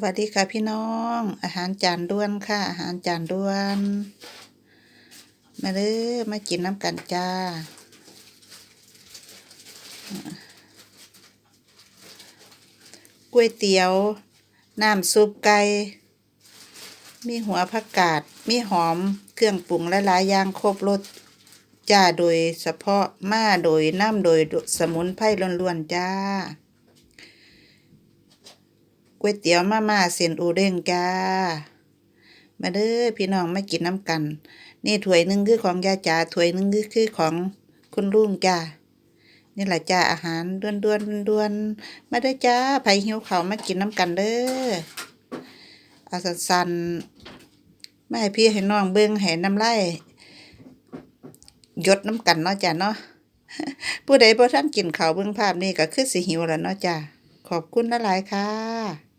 วัสดีค่ะพี่น้อง อาหารจานด่วนค่ะ อาหารจานด่วน มาเด้อมากินน้ำกันจ้า ก๋วยเตี๋ยว น้ำซุปไก่ มีหัวผักกาด มีหอม เครื่องปรุงหลายๆอย่างครบรสจ้าโดยเฉพาะมาโดยน้ำโดยสมุนไพรล้วนๆจ้า ก๋วยเตี๋ยวมาม่าเส้นอูเด้งจ้า มาเด้อพี่น้องมากินน้ำกัน นี่ถ้วยหนึงคือของยาจ๋าถ้วยหนึงคือคือของคุณลุงจ้านี่แหละจ้าอาหารด่วนด่วนๆด่วนมาเด้อจ้าไผหิวเขามากินน้ำกันเด้อเอาสันๆมาให้พี่ให้น้องเบิ่งให้น้ำลายดน้ำกันเนาะจ้าเนาะผู้ใดบ่ทันกินข้าวเบิ่งภาพนี้ก็คือสิหิวแล้วเนาะจ้าขอบคุณหลายๆค่ะ